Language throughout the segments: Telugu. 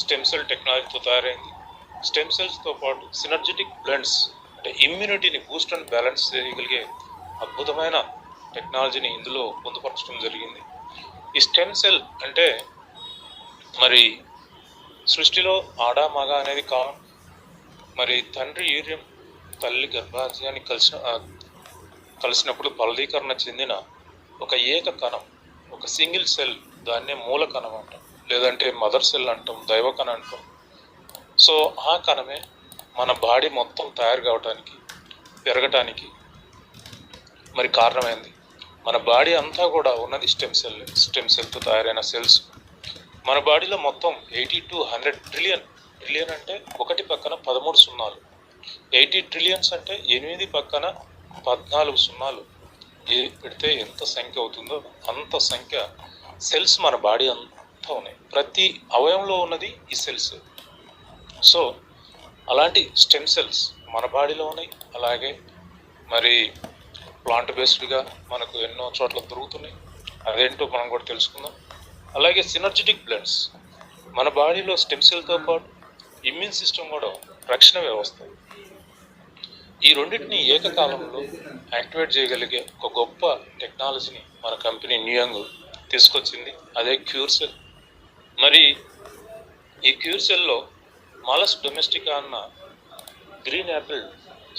స్టెమ్ సెల్ టెక్నాలజీతో తయారైంది. స్టెమ్ సెల్స్తో పాటు సినర్జెటిక్ బ్లెండ్స్ అంటే ఇమ్యూనిటీని బూస్ట్ అండ్ బ్యాలెన్స్ చేయగలిగే అద్భుతమైన టెక్నాలజీని ఇందులో పొందుపరచడం జరిగింది. ఈ స్టెమ్ సెల్ అంటే మరి సృష్టిలో ఆడ మగ అనేది కామన్. మరి తండ్రి యూర్యం తల్లి గర్భాశయాన్ని కలిసిన కలిసినప్పుడు ఫలదీకరణ చెందిన ఒక ఏక కణం ఒక సింగిల్ సెల్ దాన్నే మూల కణం అంటాం లేదంటే మదర్ సెల్ అంటాం దైవ అంటాం. సో ఆ కణమే మన బాడీ మొత్తం తయారు కావటానికి పెరగటానికి మరి కారణమైంది. మన బాడీ అంతా కూడా ఉన్నది స్టెమ్ సెల్ స్టెమ్ సెల్తో తయారైన సెల్స్. మన బాడీలో మొత్తం eighty two hundred trillion trillion అంటే ఒకటి పక్కన పదమూడు సున్నాలు. ఎయిటీ ట్రిలియన్స్ అంటే ఎనిమిది పక్కన పద్నాలుగు సున్నాలు. ఏ- పెడితే ఎంత సంఖ్య అవుతుందో అంత సంఖ్య సెల్స్ మన బాడీ అంతా ఉన్నాయి. ప్రతి అవయంలో ఉన్నది ఈ సెల్స్ సో అలాంటి స్టెమ్ సెల్స్ మన బాడీలో ఉన్నాయి. అలాగే మరి ప్లాంట్ బేస్డ్గా మనకు ఎన్నో చోట్ల దొరుకుతున్నాయి. అదేంటో మనం కూడా తెలుసుకుందాం. అలాగే సినర్జెటిక్ బ్లడ్స్ మన బాడీలో స్టెమ్ సెల్తో పాటు ఇమ్యూన్ సిస్టమ్ కూడా రక్షణ వ్యవస్థ. ఈ రెండింటిని ఏకకాలంలో యాక్టివేట్ చేయగలిగే ఒక గొప్ప టెక్నాలజీని మన కంపెనీ న్యూయంగ్ తీసుకొచ్చింది. అదే క్యూర్ సెల్ మరి ఈ క్యూర్ సెల్లో మాలస్ డొమెస్టికా అన్న గ్రీన్ యాపిల్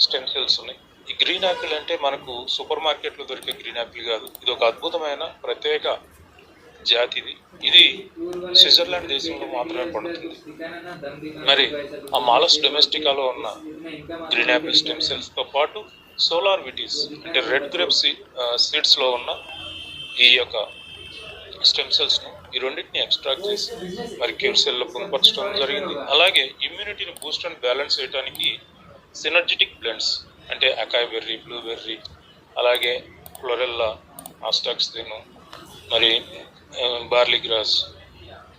స్టెమ్ సెల్స్ ఉన్నాయి. ఈ గ్రీన్ యాపిల్ అంటే మనకు సూపర్ మార్కెట్లో దొరికే గ్రీన్ యాపిల్ కాదు. ఇది ఒక అద్భుతమైన ప్రత్యేక జాతిది. ఇది స్విట్జర్లాండ్ దేశంలో మాత్రమే పండుతుంది. మరి ఆ మాలస్ డొమెస్టికాలో ఉన్న గ్రీన్ యాపిల్ స్టెమ్ సెల్స్తో పాటు సోలార్ విటీస్ అంటే రెడ్ గ్రేప్ సీడ్స్లో ఉన్న ఈ యొక్క స్టెమ్ సెల్స్ను ఈ రెండింటిని ఎక్స్ట్రాక్ట్ చేసి మరి క్యూర్ సెల్లో పొందుపరచడం జరిగింది. అలాగే ఇమ్యూనిటీని బూస్ట్ అండ్ బ్యాలెన్స్ చేయడానికి సినర్జెటిక్ బ్లెండ్స్ అంటే అకాయ్ బెర్రీ బ్లూబెర్రీ అలాగే ఫ్లోరెల్లా ఆస్టాక్స్ తిను మరి barley grass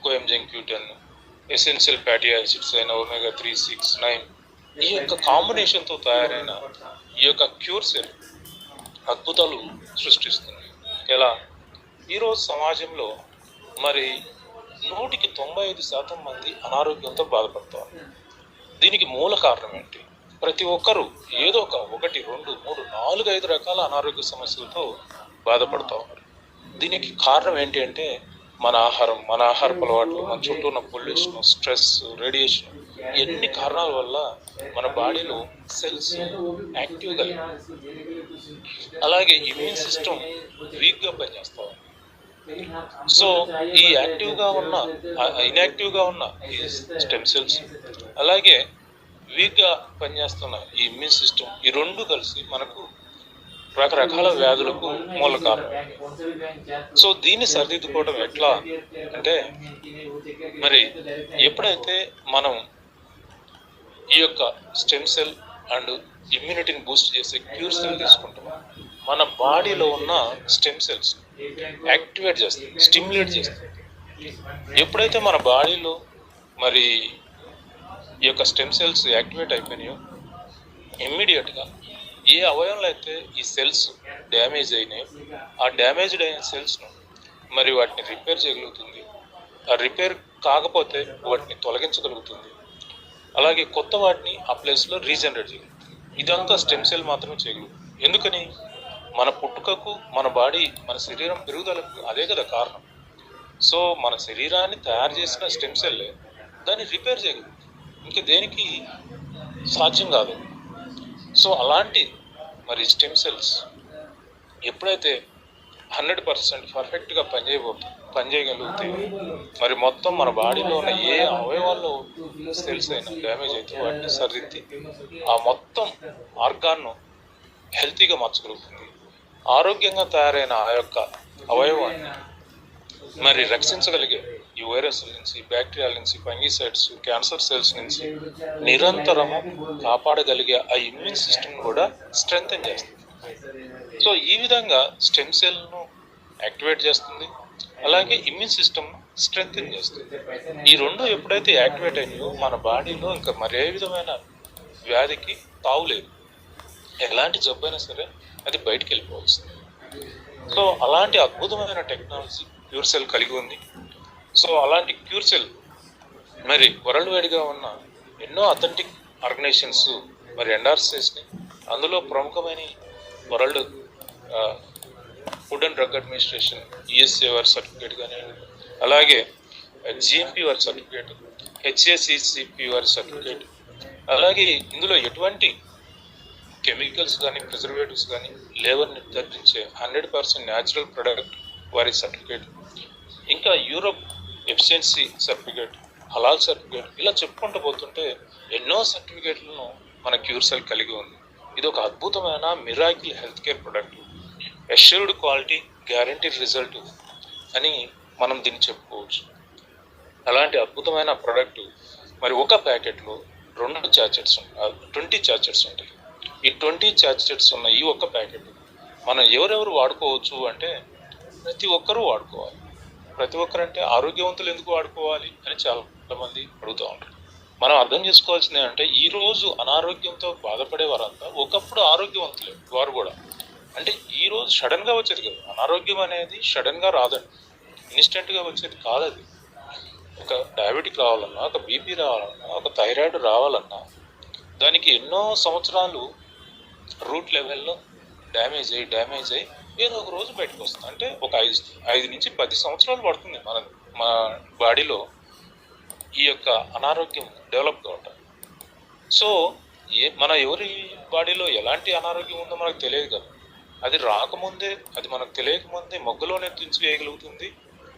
coenzyme Q ten essential fatty acids అయిన ఒమేగా త్రీ సిక్స్ నైన్ ఈ యొక్క కాంబినేషన్తో తయారైన ఈ యొక్క క్యూర్ సెల్ అద్భుతాలు సృష్టిస్తుంది ఎలా? ఈరోజు సమాజంలో మరి నూటికి తొంభై ఐదు శాతం మంది అనారోగ్యంతో బాధపడతారు. దీనికి మూల కారణం ఏంటి? ప్రతి ఒక్కరూ ఏదో ఒక ఒకటి రెండు మూడు నాలుగు ఐదు రకాల అనారోగ్య సమస్యలతో బాధపడతా ఉన్నారు. దీనికి కారణం ఏంటి అంటే మన ఆహారం మన ఆహారపు అలవాట్లు మన చుట్టూ ఉన్న పొల్యూషన్ స్ట్రెస్ రేడియేషన్ ఎన్ని కారణాల వల్ల మన బాడీలో సెల్స్ యాక్టివ్గా అలాగే ఇమ్యూన్ సిస్టమ్ వీక్గా పనిచేస్తా ఉంది. సో ఈ యాక్టివ్గా ఉన్న ఇన్యాక్టివ్గా ఉన్న ఈ స్టెమ్ సెల్స్ అలాగే వీక్గా పనిచేస్తున్న ఈ ఇమ్యూన్ సిస్టమ్ ఈ రెండు కలిసి మనకు రకరకాల వ్యాధులకు మూల కారణం. సో దీన్ని సరిదిద్దుకోవడం ఎట్లా అంటే మరి ఎప్పుడైతే మనం ఈ యొక్క స్టెమ్ సెల్ అండ్ ఇమ్యూనిటీని బూస్ట్ చేసే క్యూర్ సెల్ తీసుకుంటామో మన బాడీలో ఉన్న స్టెమ్ సెల్స్ యాక్టివేట్ చేస్తుంది స్టిమ్యులేట్ చేస్తుంది ఎప్పుడైతే మన బాడీలో మరి ఈ యొక్క స్టెమ్ సెల్స్ యాక్టివేట్ అయిపోయినాయో ఇమ్మీడియట్గా ఏ అవయవంలో అయితే ఈ సెల్స్ డ్యామేజ్ అయినాయో ఆ డ్యామేజ్డ్ అయిన సెల్స్ను మరి వాటిని రిపేర్ చేయగలుగుతుంది. ఆ రిపేర్ కాకపోతే వాటిని తొలగించగలుగుతుంది. అలాగే కొత్త వాటిని ఆ ప్లేస్లో రీజనరేట్ చేయగలుగుతుంది. ఇదంతా స్టెమ్ సెల్ మాత్రమే చేయగలుగుతుంది. ఎందుకని? మన పుట్టుకకు మన బాడీ మన శరీరం పెరుగుదలకు అదే కదా కారణం. సో మన శరీరాన్ని తయారు చేసిన స్టెమ్ సెల్ దాన్ని రిపేర్ చేయగలదు. ఇంక దేనికి సాధ్యం కాదు. సో అలాంటి మరి స్టెమ్ సెల్స్ ఎప్పుడైతే హండ్రెడ్ పర్సెంట్ పర్ఫెక్ట్గా పనిచేయబో పనిచేయగలుగుతాయి మరి మొత్తం మన బాడీలో ఉన్న ఏ అవయవాల్లో సెల్స్ అయినా డ్యామేజ్ అయితే వాటిని సరిదిద్ది ఆ మొత్తం ఆర్గాన్ను హెల్తీగా మార్చగలుగుతుంది. ఆరోగ్యంగా తయారైన ఆ యొక్క అవయవాన్ని మరి రక్షించగలిగే ఈ వైరస్ నుంచి బ్యాక్టీరియాల నుంచి ఫంగిసైడ్స్ క్యాన్సర్ సెల్స్ నుంచి నిరంతరము కాపాడగలిగే ఆ ఇమ్యూన్ సిస్టమ్ కూడా స్ట్రెంగ్తన్ చేస్తుంది. సో ఈ విధంగా స్టెమ్ సెల్ను యాక్టివేట్ చేస్తుంది. అలాగే ఇమ్యూన్ సిస్టమ్ స్ట్రెంగ్తన్ చేస్తుంది. ఈ రెండు ఎప్పుడైతే యాక్టివేట్ అయినాయో మన బాడీలో ఇంకా మరే విధమైన వ్యాధికి తావులేదు. ఎలాంటి జబ్బైనా సరే అది బయటికి వెళ్ళిపోవాల్సింది సో అలాంటి అద్భుతమైన టెక్నాలజీ క్యూర్ సెల్ కలిగి ఉంది. సో అలాంటి క్యూర్ సెల్ మరి వరల్డ్ వైడ్గా ఉన్న ఎన్నో అథెంటిక్ ఆర్గనైజేషన్స్ మరి ఎండార్సెస్ని అందులో ప్రముఖమైన world food and drug administration ESA వారి సర్టిఫికేట్ కానివ్వండి అలాగే జిఎంపి వారి సర్టిఫికేట్ హెచ్ఏసిసిపి వారి సర్టిఫికేట్ అలాగే ఇందులో ఎటువంటి కెమికల్స్ కానీ ప్రిజర్వేటివ్స్ కానీ లేవని నిర్ధారించే హండ్రెడ్ పర్సెంట్ న్యాచురల్ ప్రొడక్ట్ వారి సర్టిఫికేట్. ఇంకా యూరోప్ ఎఫిషియన్సీ సర్టిఫికేట్ హలాల్ సర్టిఫికేట్ ఇలా చెప్పుకుంటూ పోతుంటే ఎన్నో సర్టిఫికేట్లను మన క్యూర్సెల్ కలిగి ఉంది. ఇది ఒక అద్భుతమైన miracle health care product. Assured quality guarantee result అని మనం దీన్ని చెప్పుకోవచ్చు. అలాంటి అద్భుతమైన ప్రోడక్ట్. మరి ఒక ప్యాకెట్లో రెండు చార్జెట్స్ ట్వంటీ చార్జెట్స్ ఉంటాయి. ఈ ట్వంటీ చార్జెట్స్ ఉన్న ఈ ఒక్క ప్యాకెట్ మనం ఎవరెవరు వాడుకోవచ్చు అంటే ప్రతి ఒక్కరూ వాడుకోవాలి. ప్రతి ఒక్కరు అంటే ఆరోగ్యవంతులు ఎందుకు వాడుకోవాలి అని చాలా మంది అడుగుతూ ఉంటారు. మనం అర్థం చేసుకోవాల్సింది అంటే ఈరోజు అనారోగ్యంతో బాధపడే వారంతా ఒకప్పుడు ఆరోగ్యవంతులే వారు కూడా. అంటే ఈరోజు సడన్గా వచ్చేది కదా. అనారోగ్యం అనేది సడన్గా రాదండి. ఇన్స్టెంట్గా వచ్చేది కాదు అది. ఒక డయాబెటిక్ రావాలన్నా ఒక బీపీ రావాలన్నా ఒక థైరాయిడ్ రావాలన్నా దానికి ఎన్నో సంవత్సరాలు రూట్ లెవెల్లో డ్యామేజ్ అయ్యి డ్యామేజ్ అయ్యి ఏదో ఒక రోజు బయటకు వస్తుంది. అంటే ఒక ఐదు ఐదు నుంచి పది సంవత్సరాలు పడుతుంది మన మా బాడీలో ఈ యొక్క అనారోగ్యం డెవలప్ కావటం. సో ఏ మన ఎవరి బాడీలో ఎలాంటి అనారోగ్యం ఉందో మనకు తెలియదు కదా. అది రాకముందే అది మనకు తెలియకముందే మొగ్గలోనే తుంచివేయగలుగుతుంది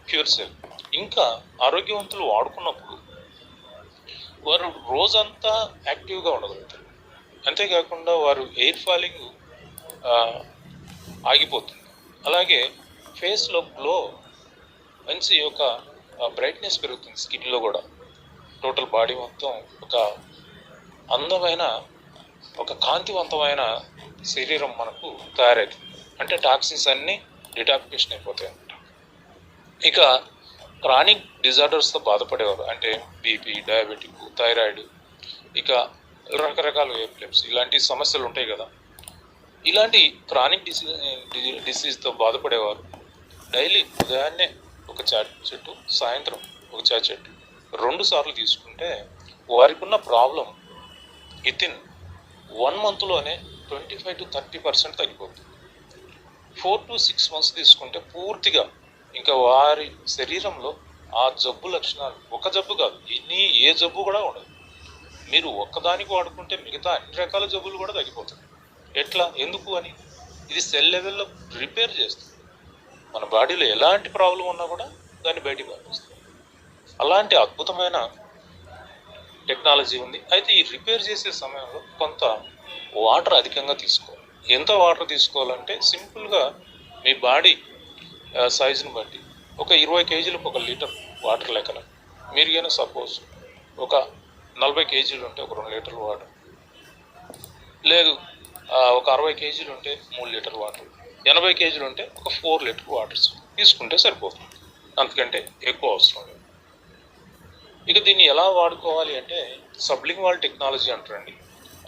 ప్యూర్ సెల్. ఇంకా ఆరోగ్యవంతులు వాడుకున్నప్పుడు వారు రోజంతా యాక్టివ్గా ఉండగలుగుతారు. అంతేకాకుండా వారు ఎయిర్ ఫాలింగ్ ఆగిపోతుంది. అలాగే ఫేస్లో గ్లో మంచి ఒక బ్రైట్నెస్ పెరుగుతుంది స్కిన్లో కూడా. టోటల్ బాడీ మొత్తం ఒక అందమైన ఒక కాంతివంతమైన శరీరం మనకు తయారవుతుంది అంటే టాక్సిన్స్ అన్నీ డిటాక్సిఫికేషన్ అయిపోతాయి అన్నమాట. ఇక క్రానిక్ డిజార్డర్స్తో బాధపడేవారు. అంటే బీపీ డయాబెటిక్ థైరాయిడ్ ఇక రకరకాల ఎపిలెప్స్ ఇలాంటి సమస్యలు ఉంటాయి కదా. ఇలాంటి క్రానిక్ డిసీజ్ డిసీజ్తో బాధపడేవారు డైలీ ఉదయాన్నే ఒక చాట్ చెట్టు సాయంత్రం ఒక చాట్ చెట్టు రెండు సార్లు తీసుకుంటే వారికి ఉన్న problem in one మంత్లోనే twenty five to thirty percent తగ్గిపోతుంది ఫోర్ టు సిక్స్ మంత్స్ తీసుకుంటే పూర్తిగా ఇంకా వారి శరీరంలో ఆ జబ్బు లక్షణాలు ఒక జబ్బు కాదు ఎన్ని ఏ జబ్బు కూడా ఉండదు. మీరు ఒక్కదానికి వాడుకుంటే మిగతా అన్ని రకాల జబ్బులు కూడా తగ్గిపోతాయి. ఎట్లా? ఎందుకు అని? ఇది సెల్ లెవెల్లో రిపేర్ చేస్తుంది. మన బాడీలో ఎలాంటి ప్రాబ్లం ఉన్నా కూడా దాన్ని బయటికి పంపిస్తుంది. అలాంటి అద్భుతమైన టెక్నాలజీ ఉంది. అయితే ఈ రిపేర్ చేసే సమయంలో కొంత వాటర్ అధికంగా తీసుకోవాలి. ఎంత వాటర్ తీసుకోవాలంటే సింపుల్గా మీ బాడీ సైజుని బట్టి ఒక ఇరవై కేజీలకు ఒక లీటర్ వాటర్ లెక్కన. మీరు కానీ సపోజ్ ఒక నలభై కేజీలు ఉంటే ఒక రెండు లీటర్లు వాటర్. లేదు ఒక అరవై కేజీలు ఉంటే మూడు లీటర్ వాటర్. ఎనభై కేజీలు ఉంటే ఒక ఫోర్ లీటర్ వాటర్స్ తీసుకుంటే సరిపోతుంది. అంతకంటే ఎక్కువ అవసరం లేదు. ఇక దీన్ని ఎలా వాడుకోవాలి అంటే సబ్లింగ్ వాల్ టెక్నాలజీ అంటారండి.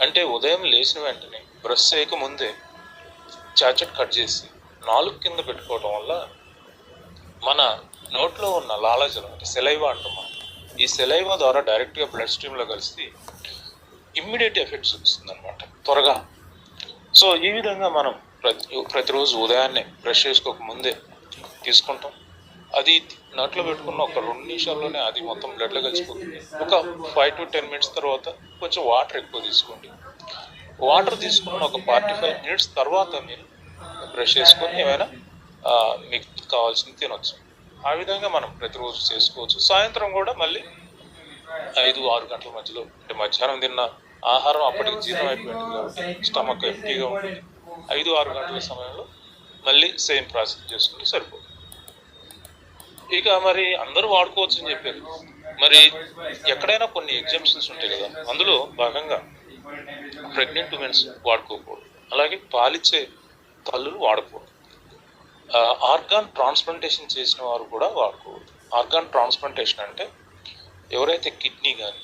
అంటే ఉదయం లేచిన వెంటనే బ్రష్ చేయక ముందే చాచట్ కట్ చేసి నాలుగు కింద పెట్టుకోవడం వల్ల మన నోట్లో ఉన్న లాలజలం అంటే సెలైవా అంటాం మనం. ఈ సెలైవా ద్వారా డైరెక్ట్గా బ్లడ్ స్ట్రీమ్లో కలిసి ఇమ్మీడియట్ ఎఫెక్ట్స్ చూపిస్తుంది అనమాట త్వరగా. సో ఈ విధంగా మనం ప్రతి ప్రతిరోజు ఉదయాన్నే బ్రష్ చేసుకోక ముందే తీసుకుంటాం. అది నోట్లో పెట్టుకున్న ఒక రెండు నిమిషాల్లోనే అది మొత్తం బ్లడ్లో కలిసిపోతుంది. ఒక ఫైవ్ టు టెన్ మినిట్స్ తర్వాత కొంచెం వాటర్ ఎక్కువ తీసుకోండి. వాటర్ తీసుకున్న ఒక ఫార్టీ ఫైవ్ మినిట్స్ తర్వాత మీరు బ్రష్ చేసుకొని ఏమైనా మీకు కావాల్సింది తినొచ్చు. ఆ విధంగా మనం ప్రతిరోజు చేసుకోవచ్చు. సాయంత్రం కూడా మళ్ళీ ఐదు ఆరు గంటల మధ్యలో అంటే మధ్యాహ్నం తిన్న ఆహారం అప్పటికి జీర్ణం అయిపోయింది కాబట్టి స్టమక్ ఎంటీగా ఉంటుంది. ఐదు ఆరు గంటల సమయంలో మళ్ళీ సేమ్ ప్రాసెస్ చేసుకుంటే సరిపోతుంది. ఇక మరి అందరూ వాడుకోవచ్చు అని చెప్పారు. మరి ఎక్కడైనా కొన్ని ఎగ్జామ్షన్స్ ఉంటాయి కదా అందులో భాగంగా ప్రెగ్నెంట్ ఉమెన్స్ వాడుకోకూడదు. అలాగే పాలిచ్చే తల్లులు వాడకూడదు. ఆర్గాన్ ట్రాన్స్ప్లాంటేషన్ చేసిన వారు కూడా వాడుకోవద్దు ఆర్గాన్ ట్రాన్స్ప్లాంటేషన్ అంటే ఎవరైతే కిడ్నీ కానీ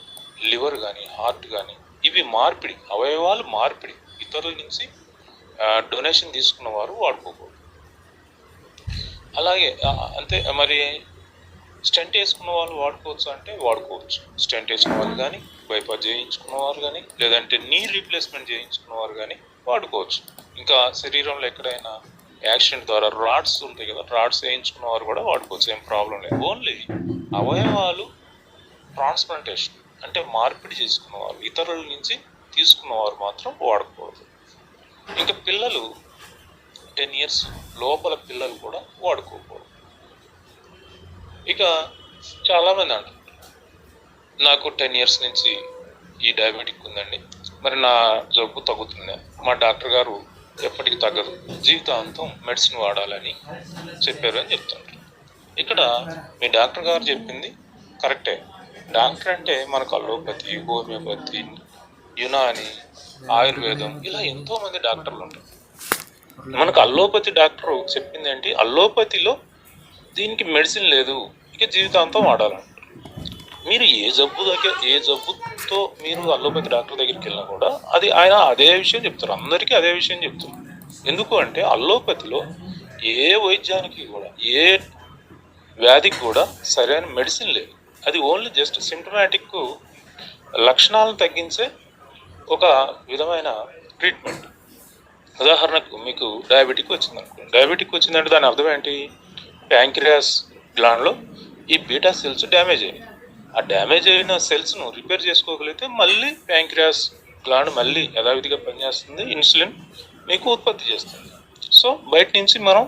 లివర్ కానీ హార్ట్ కానీ ఇవి మార్పిడి అవయవాలు మార్పిడి ఇతరుల నుంచి డొనేషన్ తీసుకున్న వారు వాడుకోకూడదు. అలాగే అంతే మరి స్టెంట్ వేసుకున్న వాళ్ళు వాడుకోవచ్చు అంటే వాడుకోవచ్చు. స్టెంట్ వేసుకున్న వాళ్ళు కానీ బైపాస్ చేయించుకున్న వారు కానీ లేదంటే నీ రీప్లేస్మెంట్ చేయించుకున్న వారు కానీ వాడుకోవచ్చు. ఇంకా శరీరంలో ఎక్కడైనా యాక్సిడెంట్ ద్వారా రాడ్స్ ఉంటాయి కదా రాడ్స్ వేయించుకున్న వారు కూడా వాడుకోవచ్చు ఏం ప్రాబ్లం లేదు. ఓన్లీ అవయవాలు ట్రాన్స్ప్లాంటేషన్ అంటే మార్పిడి చేసుకున్న వారు ఇతరుల నుంచి తీసుకున్న వారు మాత్రం వాడకూడదు ఇంకా పిల్లలు టెన్ ఇయర్స్ లోపల పిల్లలు కూడా వాడుకోకూడదు. ఇక చాలామంది అంటారు నాకు టెన్ ఇయర్స్ నుంచి ఈ డయాబెటిక్ ఉందండి. మరి నా జబ్బు తగ్గుతుంది? మా డాక్టర్ గారు ఎప్పటికి తగ్గదు. జీవితాంతం మెడిసిన్ వాడాలని చెప్పారు అని చెప్తుంటారు. ఇక్కడ మీ డాక్టర్ గారు చెప్పింది కరెక్టే. డాక్టర్ అంటే మనకు అలోపతి హోమియోపతి యునాని ఆయుర్వేదం ఇలా ఎంతో మంది డాక్టర్లు ఉంటారు. మనకు అల్లోపతి డాక్టర్ చెప్పింది ఏంటి? అల్లోపతిలో దీనికి మెడిసిన్ లేదు. ఇక జీవితాంతం వాడాలని. మీరు ఏ జబ్బు దగ్గర ఏ జబ్బుతో మీరు అల్లోపతి డాక్టర్ దగ్గరికి వెళ్ళినా కూడా అది ఆయన అదే విషయం చెప్తారు. అందరికీ అదే విషయం చెప్తారు. ఎందుకు అంటే అల్లోపతిలో ఏ వైద్యానికి కూడా ఏ వ్యాధికి కూడా సరైన మెడిసిన్ లేదు. అది ఓన్లీ జస్ట్ సిమ్టమాటిక్ లక్షణాలను తగ్గించే ఒక విధమైన ట్రీట్మెంట్ ఉదాహరణకు మీకు డయాబెటిక్ వచ్చింది అనుకోండి డయాబెటిక్ వచ్చిందంటే దాని అర్థం ఏంటి? ప్యాంక్రియాస్ గ్లాండ్లో ఈ బీటా సెల్స్ డ్యామేజ్ అయ్యాయి. ఆ డ్యామేజ్ అయిన సెల్స్ను రిపేర్ చేసుకోగలిగితే మళ్ళీ ప్యాంక్రియాస్ గ్లాండ్ మళ్ళీ యథావిధిగా పనిచేస్తుంది ఇన్సులిన్ మీకు ఉత్పత్తి చేస్తుంది. సో బయట నుంచి మనం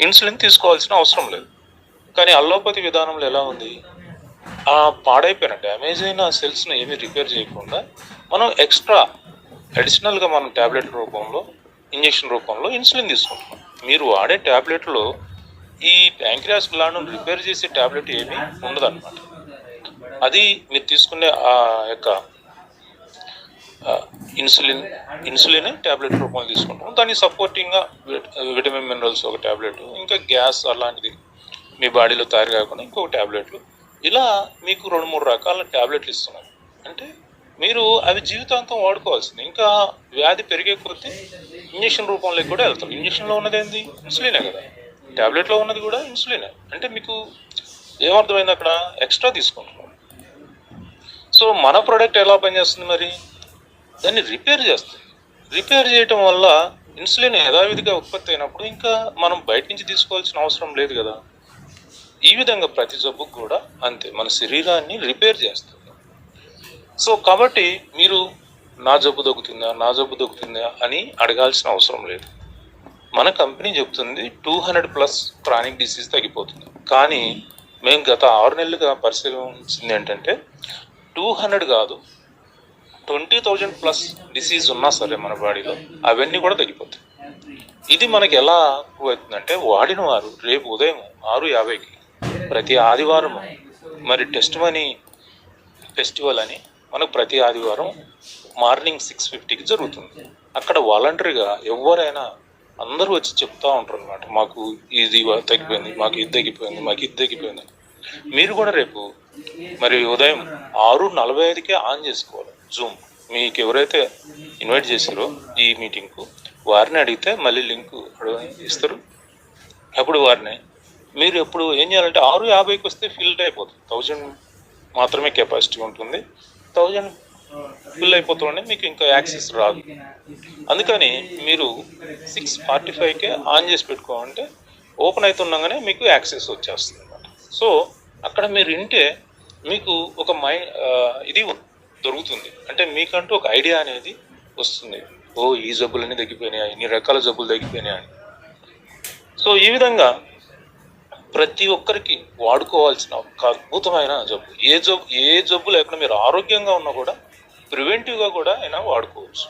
ఇన్సులిన్ తీసుకోవాల్సిన అవసరం లేదు. కానీ అల్లోపతి విధానంలో ఎలా ఉంది? ఆ పాడైపోయిన డ్యామేజ్ అయిన సెల్స్ను ఏమీ రిపేర్ చేయకుండా మనం ఎక్స్ట్రా అడిషనల్గా మనం ట్యాబ్లెట్ రూపంలో ఇంజెక్షన్ రూపంలో ఇన్సులిన్ తీసుకుంటున్నాం. మీరు వాడే ట్యాబ్లెట్లో ఈ ప్యాంక్రియాస్ గ్లాండ్ను రిపేర్ చేసే ట్యాబ్లెట్ ఏమీ ఉండదన్నమాట. అది మీరు తీసుకునే ఆ యొక్క ఇన్సులిన్ ఇన్సులిన్ ట్యాబ్లెట్ రూపంలో తీసుకుంటాం దాన్ని సపోర్టింగ్గా విటమిన్ మినరల్స్ ఒక ట్యాబ్లెట్ ఇంకా గ్యాస్ అలాంటిది మీ బాడీలో తయారు కాకుండా ఇంకొక ట్యాబ్లెట్లు ఇలా మీకు రెండు మూడు రకాల ట్యాబ్లెట్లు ఇస్తున్నారు అంటే మీరు అవి జీవితాంతం వాడుకోవాల్సింది. ఇంకా వ్యాధి పెరిగే కొద్దీ ఇంజక్షన్ రూపంలోకి కూడా వెళ్తాం ఇంజక్షన్లో ఉన్నది ఏంది? ఇన్సులినే కదా. ట్యాబ్లెట్లో ఉన్నది కూడా ఇన్సులినే. అంటే మీకు ఏమర్థమైంది అక్కడ? ఎక్స్ట్రా తీసుకుంటున్నాం సో మన ప్రోడక్ట్ ఎలా పనిచేస్తుంది మరి? దాన్ని రిపేర్ చేస్తుంది. రిపేర్ చేయటం వల్ల ఇన్సులిన్ యథావిధిగా ఉత్పత్తి అయినప్పుడు ఇంకా మనం బయట నుంచి తీసుకోవాల్సిన అవసరం లేదు కదా. ఈ విధంగా ప్రతి జబ్బుకు కూడా అంతే మన శరీరాన్ని రిపేర్ చేస్తుంది. సో కాబట్టి మీరు నా జబ్బు దొక్కుతుందా నా జబ్బు దొక్కుతుందా అని అడగాల్సిన అవసరం లేదు. మన కంపెనీ చెప్తుంది two hundred plus chronic disease తగ్గిపోతుంది. కానీ మేము గత ఆరు నెలలుగా పరిశీలించింది ఏంటంటే టూ హండ్రెడ్ కాదు. ట్వంటీ థౌజండ్ ప్లస్ డిసీజ్ ఉన్నా సరే మన బాడీలో అవన్నీ కూడా తగ్గిపోతాయి. ఇది మనకి ఎలా అవుతుందంటే వాడిన వారు రేపు ఉదయం ఆరు యాభైకి ప్రతి ఆదివారం మరి టెస్ట్ మనీ ఫెస్టివల్ అని మనకు ప్రతి ఆదివారం మార్నింగ్ సిక్స్ ఫిఫ్టీకి జరుగుతుంది. అక్కడ వాలంటరీగా ఎవరైనా అందరూ వచ్చి చెప్తా ఉంటారు అనమాట మాకు ఇది తగ్గిపోయింది మాకు ఇది తగ్గిపోయింది మాకు ఇది తగ్గిపోయింది. మీరు కూడా రేపు మరి ఉదయం ఆరు నలభై ఐదుకే ఆన్ చేసుకోవాలి. జూమ్ మీకు ఎవరైతే ఇన్వైట్ చేశారో ఈ మీటింగ్కు వారిని అడిగితే మళ్ళీ లింక్ ఇస్తారు. అప్పుడు వారిని మీరు ఎప్పుడు ఏం చేయాలంటే ఆరు యాభైకి వస్తే ఫిల్డ్ అయిపోతుంది. థౌజండ్ మాత్రమే కెపాసిటీ ఉంటుంది. థౌజండ్ ఫిల్ అయిపోతుండే మీకు ఇంకా యాక్సెస్ రాదు. అందుకని మీరు సిక్స్ ఫార్టీ ఫైవ్కే ఆన్ చేసి పెట్టుకోవాలంటే ఓపెన్ అవుతుండగానే మీకు యాక్సెస్ వచ్చేస్తుంది అనమాట సో అక్కడ మీరు వింటే మీకు ఒక మై ఇది దొరుకుతుంది. అంటే మీకంటూ ఒక ఐడియా అనేది వస్తుంది. ఓ ఈ జబ్బులన్నీ తగ్గిపోయినాయి ఇన్ని రకాల జబ్బులు తగ్గిపోయినాయి అని. సో ఈ విధంగా ప్రతి ఒక్కరికి వాడుకోవాల్సిన ఒక అద్భుతమైన జబ్బు. ఏ జబ్బు ఏ జబ్బు లేకుండా మీరు ఆరోగ్యంగా ఉన్నా కూడా ప్రివెంటివ్గా కూడా అయినా వాడుకోవచ్చు.